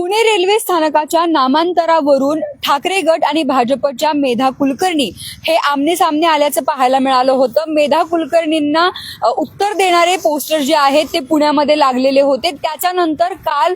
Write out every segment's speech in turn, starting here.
Pune railway स्थानकाच्या नामांतरावरून ठाकरे गट आणि भाजपच्या मेधा कुलकर्णी हे आमने सामने आल्याचं पाहायला मिळालं होतं. मेधा कुलकर्णींना उत्तर देणारे पोस्टर जे आहेत ते पुण्यामध्ये लागलेले होते. त्याच्यानंतर काल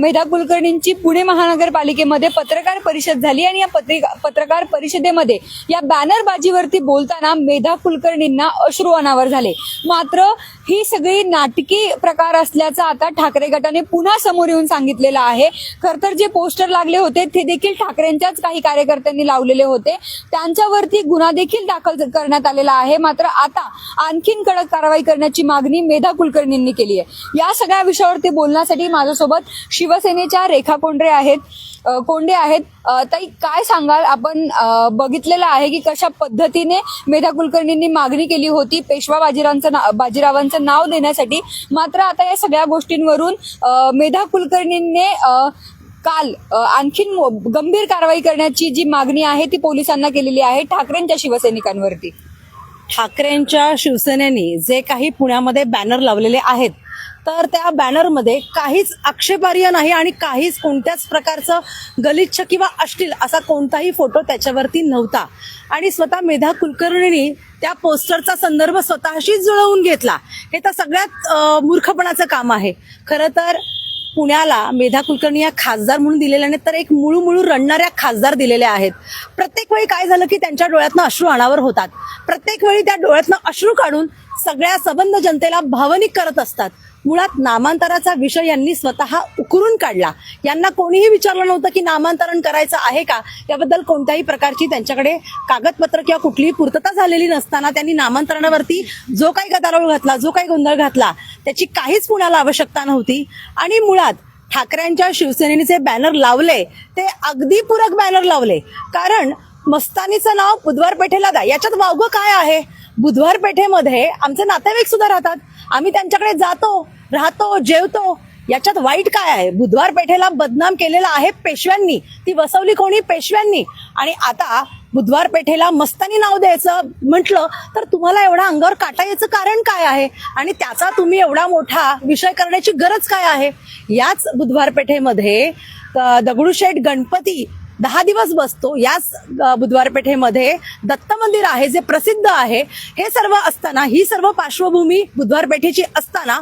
मेधा कुलकर्णींची पुणे महानगरपालिकेमध्ये पत्रकार परिषद झाली आणि या पत्रिका पत्रकार परिषदेमध्ये या बॅनरबाजीवरती बोलताना मेधा कुलकर्णींना अश्रू अनावर झाले. मात्र ही सगळी नाटकी प्रकार असल्याचं आता ठाकरे गटाने पुन्हा समोर येऊन सांगितलेलं आहे. खर तर जे पोस्टर लागले होते ते देखील ठाकरेंच्याच काही कार्यकर्त्यांनी लावलेले होते. त्यांच्यावरती गुन्हा देखील दाखल करण्यात आलेला आहे. मात्र आता आणखीन कडक कारवाई करण्याची मागणी मेधा कुलकर्णींनी केली आहे. या सगळ्या विषयावरती बोलण्यासाठी माझ्यासोबत शिवसेनेच्या रेखा कोंडरे आहेत. कोंडे आहेत. ताई काय सांगाल? आपण बघितलेलं आहे की कशा पद्धतीने मेधा कुलकर्णींनी मागणी केली होती पेशवा बाजीरावांचं ना- बाजीरावांचं नाव देण्यासाठी. मात्र आता या सगळ्या गोष्टींवरून मेधा कुलकर्णींनी काल आणखीन मो- गंभीर कारवाई करण्याची जी मागणी आहे ती पोलिसांना केलेली आहे ठाकरेंच्या शिवसैनिकांवरती. ठाकरेंच्या शिवसेनेने जे काही पुण्यामध्ये बॅनर लावलेले आहेत तर त्या बॅनरमध्ये काहीच आक्षेपार्ह नाही आणि काहीच कोणत्याच प्रकारचं गलिच्छ किंवा अश्लील असा कोणताही फोटो त्याच्यावरती नव्हता. आणि स्वतः मेधा कुलकर्णींनी त्या पोस्टरचा संदर्भ स्वतःशीच जुळवून घेतला. हे तर सगळ्यात मूर्खपणाचं काम आहे. खरं तर पुण्याला मेधा कुलकर्णी या खासदार म्हणून दिलेल्या नाहीत तर एक मुळू मुळू रडणाऱ्या खासदार दिलेल्या आहेत. प्रत्येक वेळी काय झालं की त्यांच्या डोळ्यातनं अश्रू अनावर होतात. प्रत्येक वेळी त्या डोळ्यातनं अश्रू काढून सगळ्या सबंध जनतेला भावनिक करत असतात. मुळात नामांतराचा विषय यांनी स्वतः उकरून काढला. यांना कोणीही विचारलं नव्हतं की नामांतरण करायचं आहे का? याबद्दल कोणत्याही प्रकारची त्यांच्याकडे कागदपत्र किंवा कुठलीही पूर्तता झालेली नसताना त्यांनी नामांतरणावरती जो काही गदारोळ घातला जो काही गोंधळ घातला त्याची काहीच पुण्याला आवश्यकता नव्हती. आणि मुळात ठाकरेंच्या शिवसेनेने जे बॅनर लावले ते अगदी पूरक बॅनर लावले. कारण मस्तानीचं नाव बुधवार पेठेला द्या. याच्यात वावगं काय आहे? बुधवार पेठेमध्ये आमचे नातेवाईक सुद्धा राहतात. आम्ही त्यांच्याकडे जातो राहतो जेवतो. याच्यात वाईट काय आहे? बुधवार पेठेला बदनाम केलेला आहे पेशव्यांनी. ती वसवली कोणी? पेशव्यांनी. आणि आता बुधवार पेठेला मस्तानी नाव द्यायचं म्हटलं तर तुम्हाला एवढा अंगावर काटा याचं कारण काय आहे? आणि त्याचा तुम्ही एवढा मोठा विषय करण्याची गरज काय आहे? याच बुधवार पेठेमध्ये दगडूशेठ गणपती दहा दिवस बसतो. याच बुधवार पेठेमध्ये दत्त मंदिर आहे जे प्रसिद्ध आहे. हे सर्व असताना ही सर्व पार्श्वभूमी बुधवार पेठेची असताना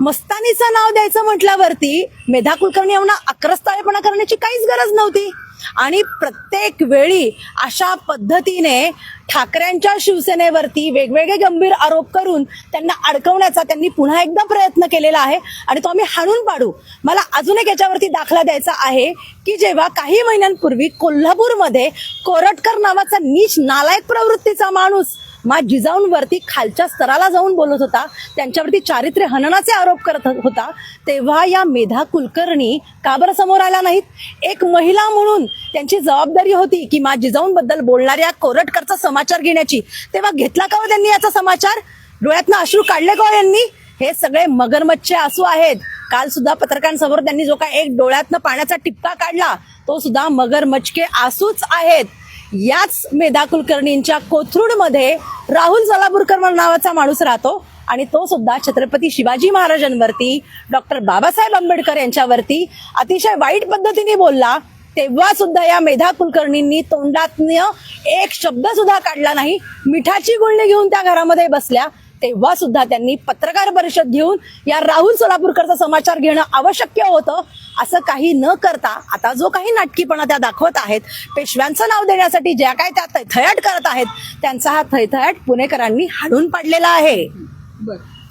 मस्तानीचं नाव द्यायचं म्हटल्यावरती मेधा कुलकर्णी यांना अक्रस्ताळेपणा करण्याची काहीच गरज नव्हती. आणि प्रत्येक वेळी अशा पद्धतीने ठाकरेंच्या शिवसेनेवरती वेगवेगळे गंभीर आरोप करून त्यांना अडकवण्याचा त्यांनी पुन्हा एकदा प्रयत्न केलेला आहे. आणि तो आम्ही हाणून पाडू. मला अजून एक याच्यावरती दाखला द्यायचा आहे की जेव्हा काही महिन्यांपूर्वी कोल्हापूरमध्ये कोरटकर नावाचा नीच नालायक प्रवृत्तीचा माणूस मा जिजाऊंवरती खालच्या स्तराला जाऊन बोलत होता. त्यांच्यावरती चारित्र्य हननाचे आरोप करत होता. तेव्हा या मेधा कुलकर्णी का बरं समोर आल्या नाहीत? एक महिला म्हणून त्यांची जबाबदारी होती की मा जिजाऊंबद्दल बोलणाऱ्या कोरटकरचा समाचार घेण्याची. तेव्हा घेतला का हो त्यांनी याचा समाचार? डोळ्यातनं अश्रू काढले का हो यांनी? हे सगळे मगरमच्छे आसू आहेत. काल सुद्धा पत्रकारांसमोर त्यांनी जो काय एक डोळ्यातनं पाण्याचा टिपका काढला तो सुद्धा मगरमचके आसूच आहेत. याच मेधा कुलकर्णींच्या कोथरूडमध्ये राहुल जलापूरकर नावाचा माणूस राहतो. आणि तो सुद्धा छत्रपती शिवाजी महाराजांवरती डॉक्टर बाबासाहेब आंबेडकर यांच्यावरती अतिशय वाईट पद्धतीने बोलला. तेव्हा सुद्धा या मेधा कुलकर्णींनी तोंडातनं एक शब्द सुद्धा काढला नाही. मिठाची गुळणी घेऊन त्या घरामध्ये बसल्या. तेव्हा सुद्धा त्यांनी पत्रकार परिषद घेऊन या राहुल सोलापूरकरचा समाचार घेणं आवश्यक होतं. असं काही न करता आता जो काही नाटकीपणा त्या दाखवत आहेत पेशव्यांचं नाव देण्यासाठी ज्या काय त्या थैथयाट करत आहेत त्यांचा हा थैथयाट पुणेकरांनी हाडून पाडलेला आहे.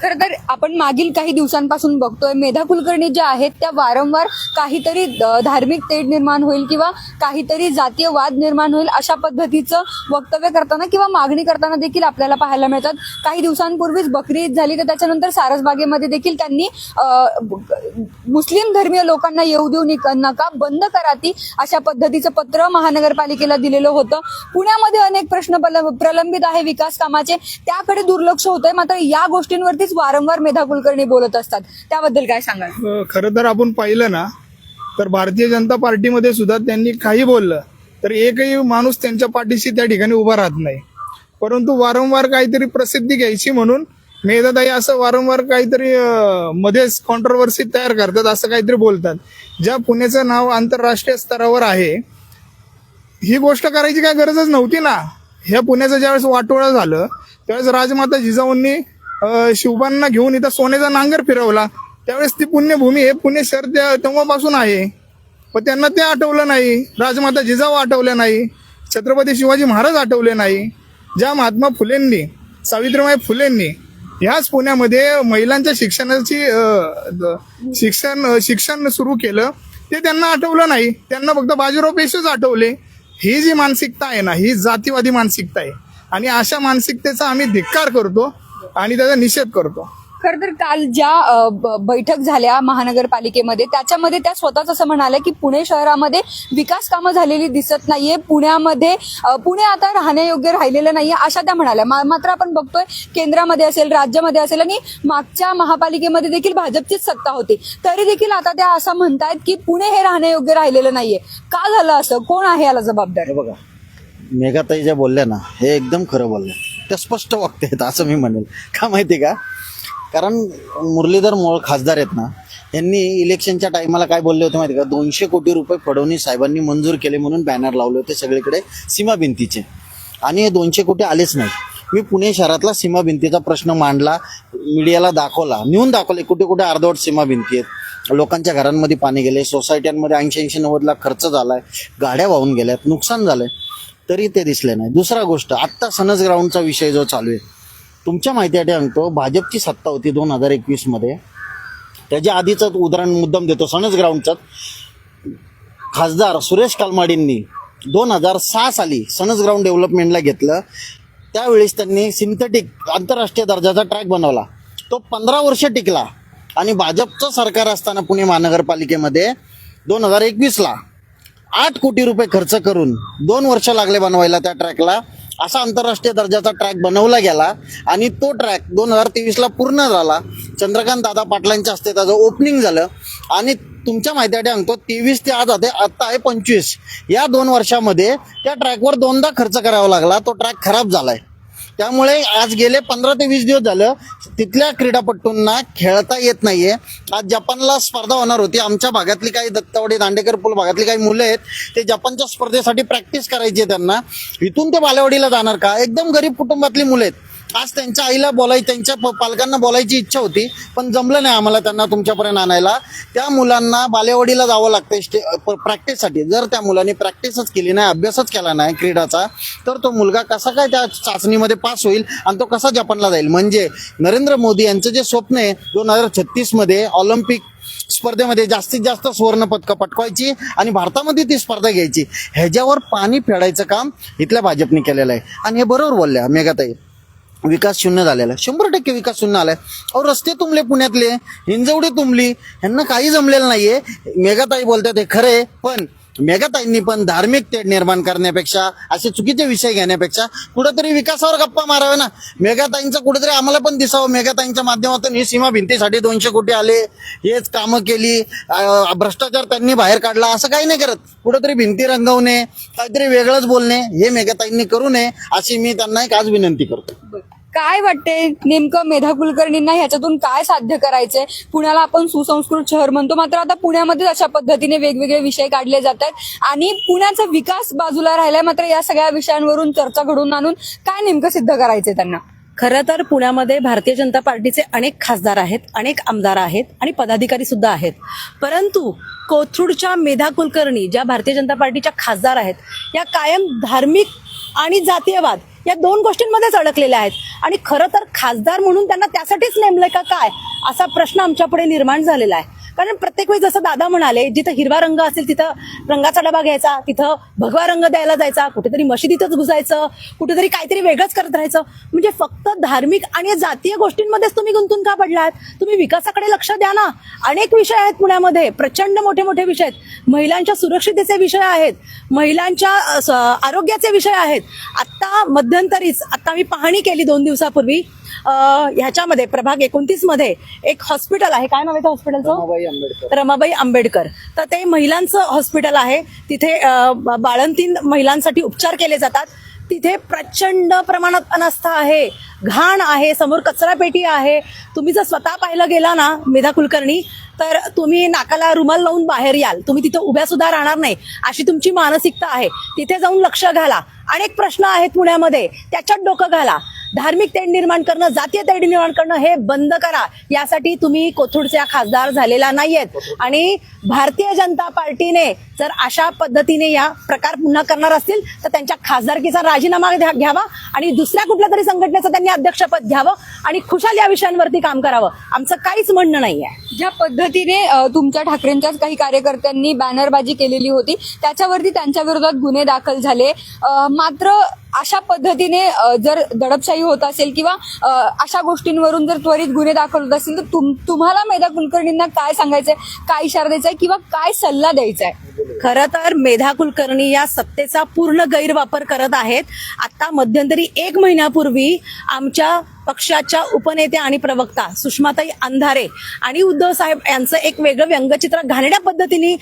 खरं तर आपण मागील काही दिवसांपासून बघतोय मेधा कुलकर्णी ज्या आहेत त्या वारंवार काहीतरी धार्मिक तेढ निर्माण होईल किंवा काहीतरी जातीय वाद निर्माण होईल अशा पद्धतीचं वक्तव्य करताना किंवा मागणी करताना देखील आपल्याला पाहायला मिळतात. काही दिवसांपूर्वीच बकरी ईद झाली तर त्याच्यानंतर सारसबागेमध्ये देखील त्यांनी मुस्लिम धर्मीय लोकांना येऊ देऊ नका बंद करा ती अशा पद्धतीचं पत्र महानगरपालिकेला दिलेलं होतं. पुण्यामध्ये अनेक प्रश्न प्रलंबित आहे विकास कामाचे. त्याकडे दुर्लक्ष होतंय. मात्र या गोष्टींवरतीच वारंवार मेधा कुलकर्णी बोलत असतात. त्याबद्दल काय सांगाल? खरं तर आपण पाहिलं ना तर भारतीय जनता पार्टीमध्ये सुद्धा त्यांनी काही बोललं तर एकही माणूस त्यांच्या पाठीशी त्या ठिकाणी उभा राहत नाही. परंतु वारंवार काहीतरी प्रसिद्धी घ्यायची म्हणून मेधाताई असं वारंवार काहीतरी मध्येच कॉन्ट्रोवर्सी तयार करतात असं काहीतरी बोलतात. ज्या पुण्याचं नाव आंतरराष्ट्रीय स्तरावर आहे ही गोष्ट करायची काय गरजच नव्हती ना. ह्या पुण्याचं ज्यावेळेस वाटोळा झालं त्यावेळेस राजमाता जिजाऊंनी शिवबांना घेऊन इथं सोन्याचा नांगर फिरवला. त्यावेळेस ती पुण्यभूमी हे पुणे शहर त्या तेव्हापासून आहे. पण त्यांना ते आठवलं नाही. राजमाता जिजाऊ आठवल्या नाही. छत्रपती शिवाजी महाराज आठवले नाही. ज्या महात्मा फुलेंनी सावित्रीबाई फुलेंनी ह्याच पुण्यामध्ये महिलांच्या शिक्षणाची शिक्षण शिक्षण सुरू केलं ते त्यांना आठवलं नाही. त्यांना फक्त बाजीराव पेशवेच आठवले. ही जी मानसिकता आहे ना ही जातीवादी मानसिकता आहे. आणि अशा मानसिकतेचा आम्ही धिक्कार करतो. आणि त्याचा निषेध करतो. खर तर काल ज्या बैठक झाल्या महानगरपालिकेमध्ये त्याच्यामध्ये त्या स्वतःच असं म्हणाल्या की पुणे शहरामध्ये विकास कामं झालेली दिसत नाहीये पुण्यामध्ये पुणे आता राहण्यायोग्य राहिलेलं नाहीये अशा त्या म्हणाल्या. मात्र आपण बघतोय केंद्रामध्ये असेल राज्यामध्ये असेल आणि मागच्या महापालिकेमध्ये देखील भाजपचीच सत्ता होती. तरी देखील आता त्या असं म्हणतायत की पुणे हे राहण्यायोग्य राहिलेलं नाहीये. का झालं असं? कोण आहे याला जबाबदार? हे बघा मेघाताई ज्या बोलल्या ना हे एकदम खरं बोलल्या. त्या स्पष्ट वागते आहेत असं मी म्हणेल. का माहिती का? कारण मुरलीधर मोळ खासदार आहेत ना यांनी इलेक्शनच्या टायमाला काय बोलले होते माहिती का? दोनशे कोटी रुपये फडणवीस साहेबांनी मंजूर केले म्हणून बॅनर लावले होते सगळीकडे सीमा भिंतीचे आणि हे दोनशे कोटी आलेच नाही मी पुणे शहरातला सीमा भिंतीचा प्रश्न मांडला मीडियाला दाखवला नेऊन दाखवले कुठे कुठे अर्धवट सीमा भिंती आहेत. लोकांच्या घरांमध्ये पाणी गेले सोसायट्यांमध्ये ऐंशी ऐंशी नव्वद लाख खर्च आहे गाड्या वाहून गेल्यात नुकसान झालं आहे तरी ते दिसले नाही. दुसरा गोष्ट आत्ता सनस ग्राउंडचा विषय जो चालू आहे तुमच्या माहितीसाठी सांगतो भाजपची सत्ता होती दोन हजार एकवीसमध्ये. त्याच्या आधीचं उदाहरण मुद्दाम देतो सनस ग्राउंडचं खासदार सुरेश कालमाडींनी दोन हजार सहा साली सनस ग्राउंड डेव्हलपमेंटला घेतलं. त्यावेळेस त्यांनी सिंथेटिक आंतरराष्ट्रीय दर्जाचा ट्रॅक बनवला. तो पंधरा वर्ष टिकला. आणि भाजपचं सरकार असताना पुणे महानगरपालिकेमध्ये दोन हजार एकवीसला आठ कोटी रुपये खर्च करून दोन वर्ष लागले बनवायला त्या ट्रॅकला. असा आंतरराष्ट्रीय दर्जाचा ट्रॅक बनवला गेला आणि तो ट्रॅक दोन हजार तेवीसला पूर्ण झाला. चंद्रकांत दादा पाटलांच्या हस्ते त्याचं ओपनिंग झालं. आणि तुमच्या माहितीसाठी सांगतो तेवीस ते आज आहे आत्ता आहे पंचवीस. या दोन वर्षामध्ये त्या ट्रॅकवर दोनदा खर्च करावा लागला. तो ट्रॅक खराब झालाय. त्यामुळे आज गेले पंधरा ते वीस दिवस झालं तिथल्या क्रीडापटूंना खेळता येत नाहीये. आज जपानला स्पर्धा होणार होती. आमच्या भागातली काही दत्तावडी दांडेकर पूल भागातली काही मुलं आहेत ते जपानच्या स्पर्धेसाठी प्रॅक्टिस करायची आहे त्यांना. इथून ते बालेवाडीला जाणार का? एकदम गरीब कुटुंबातली मुलं आहेत. आज त्यांच्या आईला बोलाय त्यांच्या प- पालकांना बोलायची इच्छा होती पण जमलं नाही आम्हाला त्यांना तुमच्यापर्यंत आणायला. त्या मुलांना बालेवाडीला जावं लागतंय स्टे प- प्रॅक्टिससाठी जर त्या मुलाने प्रॅक्टिसच केली नाही अभ्यासच केला नाही क्रीडाचा तर तो मुलगा कसा काय त्या चाचणीमध्ये पास होईल आणि तो कसा जपानला जाईल? म्हणजे नरेंद्र मोदी यांचं जे स्वप्न आहे दोन हजार छत्तीसमध्ये ऑलिम्पिक स्पर्धेमध्ये जास्तीत जास्त सुवर्ण पदकं पटकवायची आणि भारतामध्ये ती स्पर्धा घ्यायची. ह्याच्यावर पाणी फेडायचं काम इथल्या भाजपने केलेलं आहे. आणि हे बरोबर बोलल्या मेघाताई. विकास शून्य झालेला आहे. शंभर टक्के विकास शून्य आलाय. अहो रस्ते तुंबले पुण्यातले हिंजवडी तुंबली ह्यांना काही जमलेलं नाहीये. मेघाताई बोलतात हे खरे पण मेघाताईंनी पण धार्मिक तेढ निर्माण करण्यापेक्षा असे चुकीचे विषय घेण्यापेक्षा कुठेतरी विकासावर गप्पा मारावे ना. मेघाताईंचं कुठेतरी आम्हाला पण दिसावं. मेघाताईंच्या माध्यमातून ही सीमा भिंतीसाठी दोनशे कोटी आले. हेच कामं केली. भ्रष्टाचार त्यांनी बाहेर काढला. असं काही नाही करत. कुठेतरी भिंती रंगवणे काहीतरी वेगळंच बोलणे हे मेघाताईंनी करू नये अशी मी त्यांना एक आज विनंती करतो. काय वाटते नेमकं मेधा कुलकर्णींना ह्याच्यातून काय साध्य करायचंय? पुण्याला आपण सुसंस्कृत शहर म्हणतो मात्र आता पुण्यामध्ये अशा पद्धतीने वेगवेगळे विषय काढले जात आहेत आणि पुण्याचा विकास बाजूला राहिलाय मात्र या सगळ्या विषयांवरून चर्चा घडून आणून काय नेमकं सिद्ध करायचंय त्यांना? खरं तर पुण्यामध्ये भारतीय जनता पार्टीचे अनेक खासदार आहेत अनेक आमदार आहेत आणि पदाधिकारी सुद्धा आहेत. परंतु कोथरूडच्या मेधा कुलकर्णी ज्या भारतीय जनता पार्टीच्या खासदार आहेत या कायम धार्मिक आणि जातीयवाद या दोन गोष्टींमध्येच अडकलेल्या आहेत. आणि खरं तर खासदार म्हणून त्यांना त्यासाठीच नेमलंय का काय असा प्रश्न आमच्यापुढे निर्माण झालेला आहे. कारण प्रत्येक वेळी जसं दादा म्हणाले जिथं हिरवा रंग असेल तिथं रंगाचा डबा घ्यायचा तिथं भगवा रंग द्यायला जायचा कुठेतरी मशिदीतच घुसायचं कुठेतरी काहीतरी वेगळंच करत राहायचं. म्हणजे फक्त धार्मिक आणि जातीय गोष्टींमध्येच तुम्ही गुंतून का पडलात? तुम्ही विकासाकडे लक्ष द्या ना. अनेक विषय आहेत पुण्यामध्ये प्रचंड मोठे मोठे विषय आहेत. महिलांच्या सुरक्षितेचे विषय आहेत महिलांच्या स- आरोग्याचे विषय आहेत. आत्ता मध्यंतरीच आत्ता मी पाहणी केली दोन दिवसापूर्वी ह्याच्यामध्ये प्रभाग एकोणतीसमध्ये एक हॉस्पिटल आहे. काय नाव आहे हॉस्पिटलचं रमाबाई आंबेडकर. तर ते महिलांचं हॉस्पिटल आहे. तिथे अ, ब- बाळंतीण महिलांसाठी उपचार केले जातात. तिथे प्रचंड प्रमाणात अनास्था आहे. घाण आहे. समोर कचरा पेटी आहे. तुम्ही जर स्वतः पाहिलं गेला ना मेधा कुलकर्णी तर तुम्ही नाकाला रुमाल लावून बाहेर याल. तुम्ही तिथं उभ्या सुद्धा राहणार नाही. अशी तुमची मानसिकता आहे. तिथे जाऊन लक्ष घाला. अनेक प्रश्न आहेत पुण्यामध्ये. त्याच्यात डोकं घाला. धार्मिक तेढ निर्माण करणं जातीय तेढ निर्माण करणं हे बंद करा. यासाठी तुम्ही कोथरूडच्या खासदार झालेला नाहीयेत. आणि भारतीय जनता पार्टीने जर अशा पद्धतीने या प्रकार पुन्हा करणार असतील तर त्यांच्या खासदारकीचा राजीनामा घ्यावा आणि दुसऱ्या कुठल्या तरी संघटनेचं त्यांनी अध्यक्षपद घ्यावं आणि खुशाल या विषयांवरती काम करावं. आमचं काहीच म्हणणं नाही आहे ज्या पद्धतीने तुमच्या ठाकरेंच्याच काही कार्यकर्त्यांनी बॅनरबाजी केलेली होती त्याच्यावरती त्यांच्या विरोधात गुन्हे दाखल झाले. मात्र अशा पद्धतीने जर दडपशाही होत असेल किंवा अशा गोष्टींवरून जर त्वरित गुन्हे दाखल होत असतील तर तुम तुम्हाला मेधा कुलकर्णींना काय सांगायचंय काय इशारा द्यायचा आहे किंवा काय सल्ला द्यायचा आहे खरं तर मेधा कुलकर्णी या सत्तेचा पूर्ण गैरवापर करत आहेत. आता मध्यंतरी एक महिन्यापूर्वी आमच्या पक्षाच्या उपनेत्या आणि प्रवक्ता सुषमाताई अंधारे आणि उद्धव साहेब यांचं एक वेगळं व्यंगचित्र घाणेड्या पद्धतीने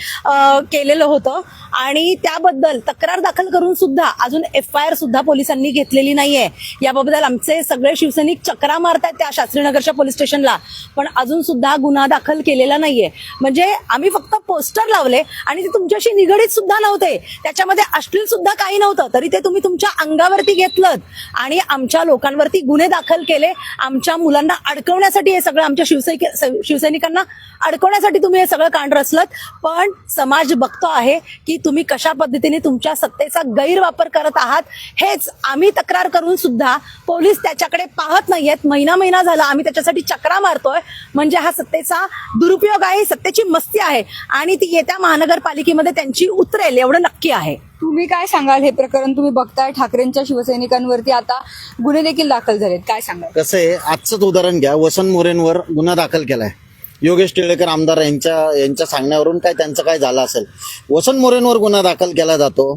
केलेलं होतं. आणि त्याबद्दल तक्रार दाखल करून सुद्धा अजून एफ आय आर सुद्धा पोलिसांनी घेतलेली नाहीये. याबद्दल आमचे सगळे शिवसैनिक चक्रा मारतात त्या शास्त्रीनगरच्या पोलीस स्टेशनला. पण अजून सुद्धा गुन्हा दाखल केलेला नाहीये. म्हणजे आम्ही फक्त पोस्टर लावले आणि ते तुमच्याशी निगडीत सुद्धा नव्हते. त्याच्यामध्ये अश्लील सुद्धा काही नव्हतं. तरी ते तुम्ही तुमच्या अंगावरती घेतलं आणि आमच्या लोकांवरती गुन्हे दाखल केले. केले आमच्या मुलांना अडकवण्यासाठी हे सगळं आमच्या शिवसैनिक शिवसैनिकांना अडकवण्यासाठी तुम्ही हे सगळं कांड रचलत. पण समाज बघतो आहे की तुम्ही कशा पद्धतीने तुमच्या सत्तेचा गैरवापर करत आहात हेच आम्ही तक्रार करून सुद्धा पोलीस त्याच्याकडे पाहत नाहीयेत. महिना महिना झाला आम्ही त्याच्यासाठी चक्रा मारतोय. म्हणजे हा सत्तेचा दुरुपयोग आहे सत्तेची मस्ती आहे. आणि ती येत्या महानगरपालिकेमध्ये त्यांची उतरेल एवढं नक्की आहे. तुम्ही काय सांगाल हे प्रकरण? तुम्ही बघताय ठाकरेंच्या शिवसैनिकांवरती आता गुन्हे देखील दाखल झालेत. काय सांगाल? कसं आहे आजचंच उदाहरण घ्या. वसंत मोरेंवर गुन्हा दाखल केलाय. योगेश टिळेकर आमदार यांच्या यांच्या सांगण्यावरून काय त्यांचं काय झालं असेल? वसंत मोरेंवर गुन्हा दाखल केला जातो.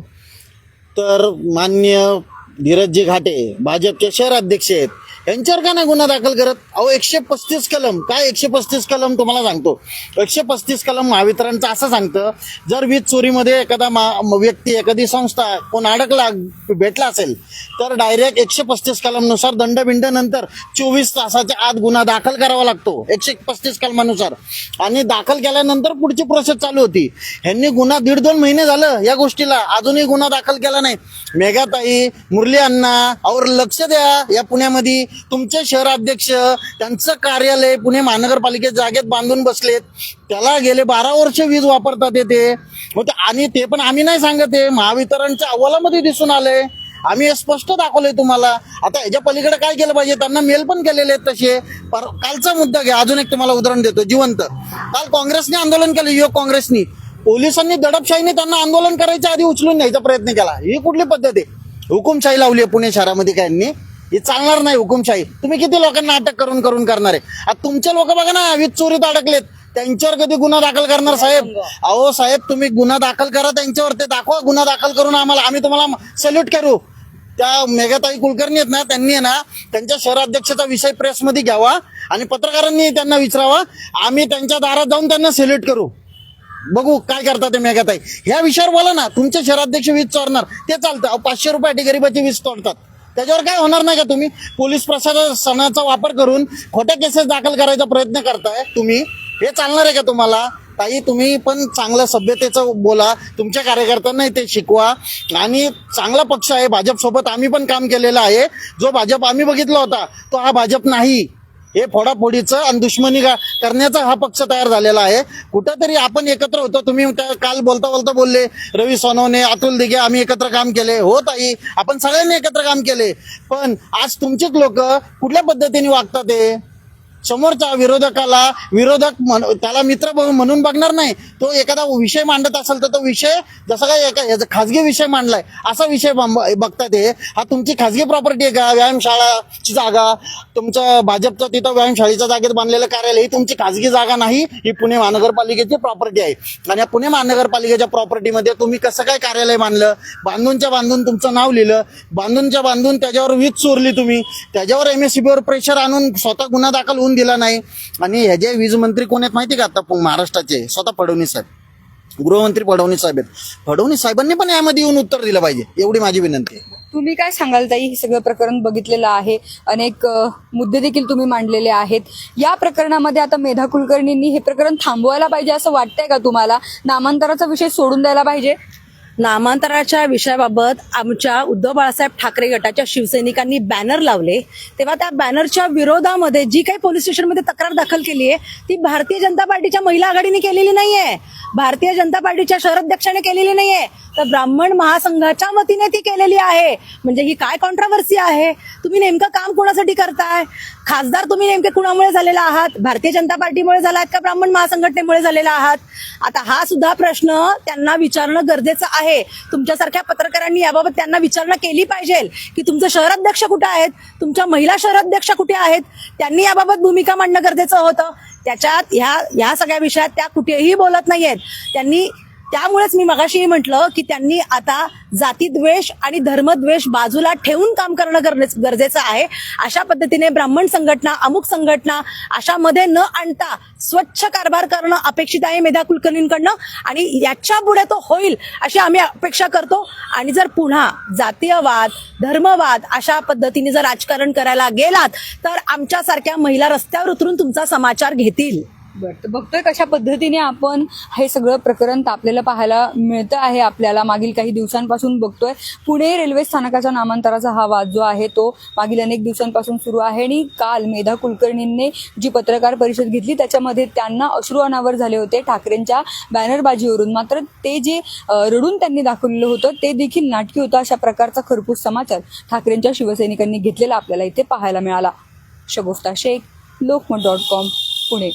तर मान्य धीरजजी घाटे भाजपचे शहर अध्यक्ष आहेत. यांच्यावर का नाही गुन्हा दाखल करत? अहो एकशे पस्तीस कलम. काय एकशे पस्तीस कलम? तुम्हाला सांगतो. एकशे पस्तीस कलम महावितरणचं असं सांगतं जर वीज चोरीमध्ये एखादा व्यक्ती एखादी संस्था कोण अडकला भेटला असेल तर डायरेक्ट एकशे पस्तीस कलमनुसार दंडबिंड नंतर चोवीस तासाच्या आत गुन्हा दाखल करावा लागतो. एकशे पस्तीस कलमानुसार. आणि दाखल केल्यानंतर पुढची प्रोसेस चालू होती. ह्यांनी गुन्हा दीड दोन महिने झालं या गोष्टीला. अजूनही गुन्हा दाखल केला नाही. मेघाताई मुरली अण्णा और लक्ष द्या. या पुण्यामध्ये तुमचे शहराध्यक्ष त्यांचं कार्यालय पुणे महानगरपालिकेत जागेत बांधून बसलेत. त्याला गेले बारा वर्ष वीज वापरतात येते आणि ते पण आम्ही नाही सांगत आहे. महावितरणच्या अहवालामध्ये दिसून आलंय. आम्ही हे स्पष्ट दाखवलंय तुम्हाला. आता ह्याच्या पलीकडे काय केलं पाहिजे? त्यांना मेल पण केलेले आहेत तसे. पर कालचा मुद्दा घ्या. अजून एक तुम्हाला उदाहरण देतो. जिवंत. काल काँग्रेसने आंदोलन केलं. युवक काँग्रेसनी. पोलिसांनी दडपशाहीने त्यांना आंदोलन करायच्या आधी उचलून न्यायचा प्रयत्न केला. ही कुठली पद्धत आहे? हुकुमशाही लावली आहे पुणे शहरामध्ये काहींनी. हे चालणार नाही हुकुमशाही. तुम्ही किती लोकांना अटक करून करून करणार आहे? आता तुमचे लोक बघा ना वीज चोरीत अडकलेत. त्यांच्यावर कधी गुन्हा दाखल करणार साहेब? अहो साहेब तुम्ही गुन्हा दाखल करा त्यांच्यावर. ते दाखवा गुन्हा दाखल करून आम्हाला आम्ही तुम्हाला सल्यूट करू. त्या मेघाताई कुलकर्णी आहेत ना त्यांनी ना त्यांच्या शहराध्यक्षाचा विषय प्रेसमध्ये घ्यावा आणि पत्रकारांनी त्यांना विचारावा. आम्ही त्यांच्या दारात जाऊन त्यांना सल्यूट करू. बघू काय करतात ते मेघाताई. ह्या विषयावर बोला ना तुमचे शहराध्यक्ष वीज चोरणार. ते चालतं. पाचशे रुपयासाठी गरीबाची वीज तोडतात. त्याच्यावर काय होणार नाही का तुम्ही? पोलीस प्रशासनाचा वापर करून खोट्या केसेस दाखल करायचा प्रयत्न करताय तुम्ही. हे चालणार आहे का तुम्हाला? ताई तुम्ही पण चांगलं सभ्यतेचं बोला. तुमच्या कार्यकर्त्यांना ते शिकवा. आणि चांगला पक्ष आहे. भाजपसोबत आम्ही पण काम केलेलं आहे. जो भाजप आम्ही बघितला होता तो हा भाजप नाही. हे फोडाफोडीचं आणि दुश्मनी का- करण्याचा हा पक्ष तयार झालेला आहे. कुठंतरी आपण एकत्र होतो. तुम्ही त्या काल बोलता बोलता बोलले रवी सोनवणे अतुल दिघे आम्ही एकत्र काम केले. हो ताई आपण सगळ्यांनी एकत्र काम केले. पण आज तुमचेच लोक कुठल्या पद्धतीने वागतात ते समोरच्या विरोधकाला विरोधक मन त्याला मित्र म्हणून बघणार नाही. तो एखादा विषय मांडत असेल तर तो विषय जसा काय एका खाजगी विषय मांडलाय असा विषय बघतात हे. हा तुमची खाजगी प्रॉपर्टी आहे का? व्यायामशाळाची जागा तुमचं भाजपचं तिथं व्यायामशाळेच्या जागेत बांधलेलं कार्यालय ही तुमची खाजगी जागा नाही ही पुणे महानगरपालिकेची प्रॉपर्टी आहे. आणि या पुणे महानगरपालिकेच्या प्रॉपर्टीमध्ये तुम्ही कसं काय कार्यालय बांधलं? बांधूनच्या बांधून तुमचं नाव लिहिलं. बांधूनच्या बांधून त्याच्यावर वीज चोरली तुम्ही. त्याच्यावर एमएससीबी वर प्रेशर आणून स्वतः गुन्हा दाखल होऊन दिला नाही. आणि ह्याचे वीज मंत्री कोण आहेत माहिती का आता? महाराष्ट्राचे. स्वतः फडणवीस साहेब. गृहमंत्री फडणवीस साहेब आहेत. फडणवीस साहेबांनी पण यामध्ये येऊन उत्तर दिलं पाहिजे. एवढी माझी विनंती आहे. तुम्ही काय सांगाल ताई? हे सगळं प्रकरण बघितलेलं आहे. अनेक मुद्दे देखील तुम्ही मांडलेले आहेत. या प्रकरणामध्ये आता मेधा कुलकर्णींनी हे प्रकरण थांबवायला पाहिजे असं वाटतंय का तुम्हाला? नामांतराचा विषय सोडून द्यायला पाहिजे? नामांतराच्या विषयाबाबत आमच्या उद्धव बाळासाहेब ठाकरे गटाच्या शिवसैनिकांनी बॅनर लावले. तेव्हा त्या बॅनरच्या विरोधामध्ये जी काही पोलीस स्टेशनमध्ये तक्रार दाखल केली आहे ती भारतीय जनता पार्टीच्या महिला आघाडीने केलेली नाहीये. भारतीय जनता पार्टीच्या शहराध्यक्षाने केलेली नाहीये. तर ब्राह्मण महासंघाच्या वतीने ती केलेली आहे. म्हणजे ही काय कॉन्ट्रावर्सी आहे? तुम्ही नेमकं काम कोणासाठी करताय? खासदार तुम्ही नेमके कुणामुळे झालेला आहात? भारतीय जनता पार्टीमुळे झाला आहात का ब्राह्मण महासंघटनेमुळे झालेला आहात? आता हा सुद्धा प्रश्न त्यांना विचारणं गरजेचं आहे. तुमच्यासारख्या पत्रकारांनी याबाबत त्यांना विचारणा केली पाहिजे. की तुमचं शहराध्यक्ष कुठे आहेत? तुमच्या महिला शहराध्यक्ष कुठे आहेत? त्यांनी याबाबत भूमिका मांडणं गरजेचं होतं. त्याच्यात ह्या ह्या सगळ्या विषयात त्या कुठेही बोलत नाहीयेत. त्यांनी त्यामुळेच मी मगाशीही म्हटलं की त्यांनी आता जातीद्वेष आणि धर्मद्वेष बाजूला ठेवून काम करणं गरजेचं आहे. अशा पद्धतीने ब्राह्मण संघटना अमुक संघटना अशामध्ये न आणता स्वच्छ कारभार करणं अपेक्षित आहे मेधा कुलकर्णींकडनं आणि याच्यापुढे तो होईल अशी आम्ही अपेक्षा करतो. आणि जर पुन्हा जातीयवाद धर्मवाद अशा पद्धतीने जर राजकारण करायला गेलात तर आमच्यासारख्या महिला रस्त्यावर उतरून तुमचा समाचार घेतील. बरं तर बघतोय कशा पद्धतीने आपण हे सगळं प्रकरण तापलेलं पाहायला मिळतं आहे आपल्याला. मागील काही दिवसांपासून बघतोय पुणे रेल्वे स्थानकाच्या नामांतराचा हा वाद जो आहे तो मागील अनेक दिवसांपासून सुरू आहे आणि काल मेधा कुलकर्णींनी जी पत्रकार परिषद घेतली त्याच्यामध्ये त्यांना अश्रू अनावर झाले होते ठाकरेंच्या बॅनरबाजीवरून. मात्र ते जे रडून त्यांनी दाखवलेलं होतं ते देखील नाटकी होतं अशा प्रकारचा खरपूस समाचार ठाकरेंच्या शिवसैनिकांनी घेतलेला आपल्याला इथे पाहायला मिळाला. Shagufta Shaikh Lokmat dot com Pune.